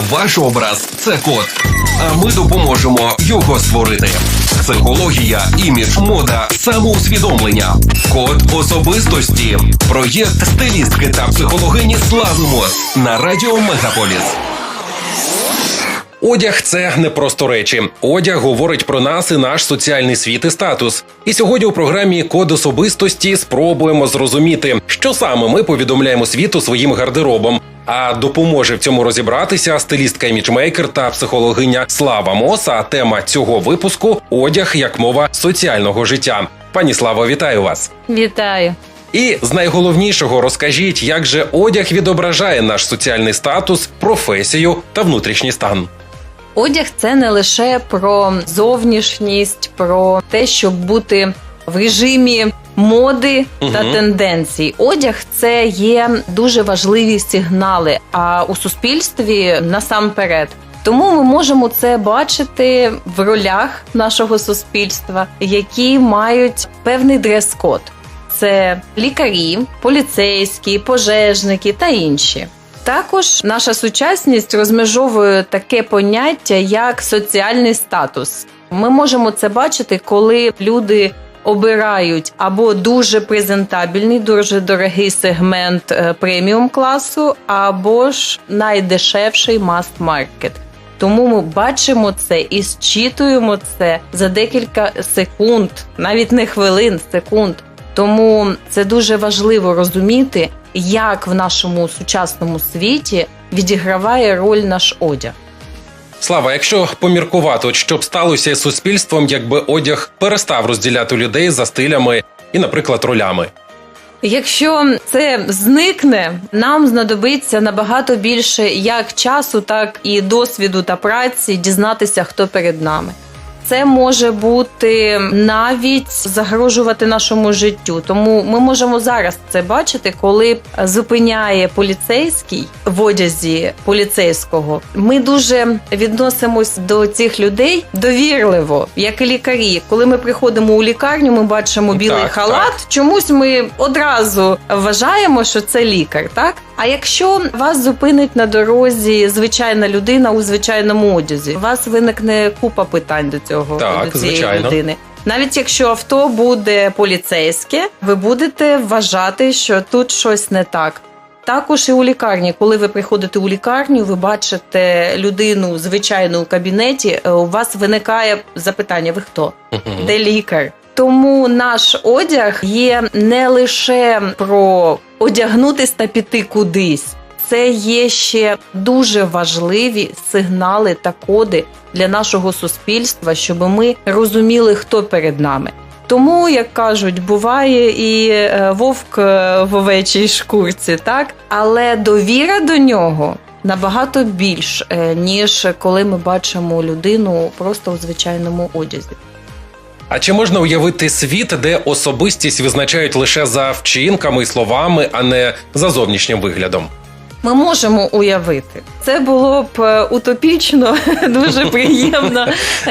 Ваш образ це код. А ми допоможемо його створити. Психологія, імідж, мода, самоусвідомлення, код особистості, проєкт стилістки та психологині Слави Мос на радіо Мегаполіс. Одяг це не просто речі. Одяг говорить про нас і наш соціальний світ і статус. І сьогодні у програмі Код особистості спробуємо зрозуміти, що саме ми повідомляємо світу своїм гардеробом. А допоможе в цьому розібратися стилістка іміджмейкер та психологиня Слава Моса. Тема цього випуску одяг як мова соціального життя. Пані Славо, вітаю вас. Вітаю. І з найголовнішого розкажіть, як же одяг відображає наш соціальний статус, професію та внутрішній стан. Одяг це не лише про зовнішність, про те, щоб бути в режимі моди та Мгм. тенденцій. Одяг це є дуже важливі сигнали, а у суспільстві насамперед. Тому ми можемо це бачити в ролях нашого суспільства, які мають певний дрес-код. Це лікарі, поліцейські, пожежники та інші. Також наша сучасність розмежовує таке поняття як соціальний статус. Ми можемо це бачити, коли люди обирають або дуже презентабельний, дуже дорогий сегмент е, преміум класу, або ж найдешевший маст-маркет. Тому ми бачимо це і зчитуємо це за декілька секунд, навіть не хвилин, секунд. Тому це дуже важливо розуміти, як в нашому сучасному світі відіграває роль наш одяг. Слава, якщо поміркувати, от що б сталося з суспільством, якби одяг перестав розділяти людей за стилями і, наприклад, ролями. Якщо це зникне, нам знадобиться набагато більше як часу, так і досвіду та праці дізнатися, хто перед нами. Це може бути навіть загрожувати нашому життю. Тому ми можемо зараз це бачити, коли зупиняє поліцейський в одязі поліцейського. Ми дуже відносимось до цих людей довірливо, як і лікарі. Коли ми приходимо у лікарню, ми бачимо білий Так, халат. Чомусь ми одразу вважаємо, що це лікар, так? А якщо вас зупинить на дорозі звичайна людина у звичайному одязі, у вас виникне купа питань до цього Так, до цієї звичайно. людини. Навіть якщо авто буде поліцейське, ви будете вважати, що тут щось не так. Також і у лікарні, коли ви приходите у лікарню, ви бачите людину звичайну у кабінеті. е, У вас виникає запитання: ви хто? Де лікар. Тому наш одяг є не лише про одягнутись та піти кудись. Це є ще дуже важливі сигнали та коди для нашого суспільства, щоб ми розуміли, хто перед нами. Тому, як кажуть, буває і е, вовк е, в овечій шкурці, так але довіра до нього набагато більш е, ніж коли ми бачимо людину просто у звичайному одязі. А чи можна уявити світ, де особистість визначають лише за вчинками і словами, а не за зовнішнім виглядом? Ми можемо уявити. Це було б е, утопічно, дуже приємно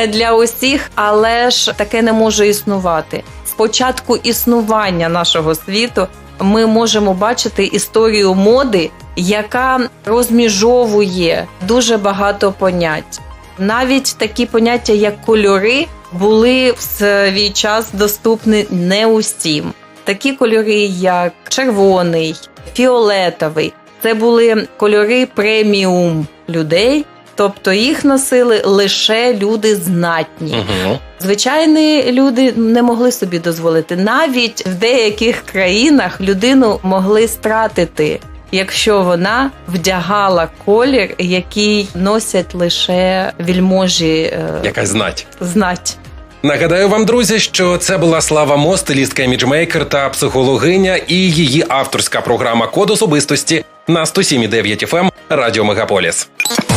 для усіх, але ж таке не може існувати. Спочатку існування нашого світу ми можемо бачити історію моди, яка розміжовує дуже багато понять. Навіть такі поняття, як кольори, були в свій час доступні не усім. Такі кольори, як червоний, фіолетовий, це були кольори преміум людей, тобто їх носили лише люди знатні. Угу. Звичайні люди не могли собі дозволити. Навіть в деяких країнах людину могли стратити, якщо вона вдягала колір, який носять лише вільможі е, Якась знать. знать. Нагадаю вам, друзі, що це була Слава Мо, стилістка іміджмейкер та психологиня, і її авторська програма Код особистості на 107,9 FM Радіо Мегаполіс.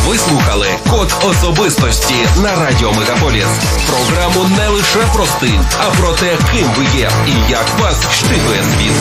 Ви слухали Код особистості на радіо Мегаполіс. Програму не лише про стиль, а про те, ким ви є і як вас щитує світ.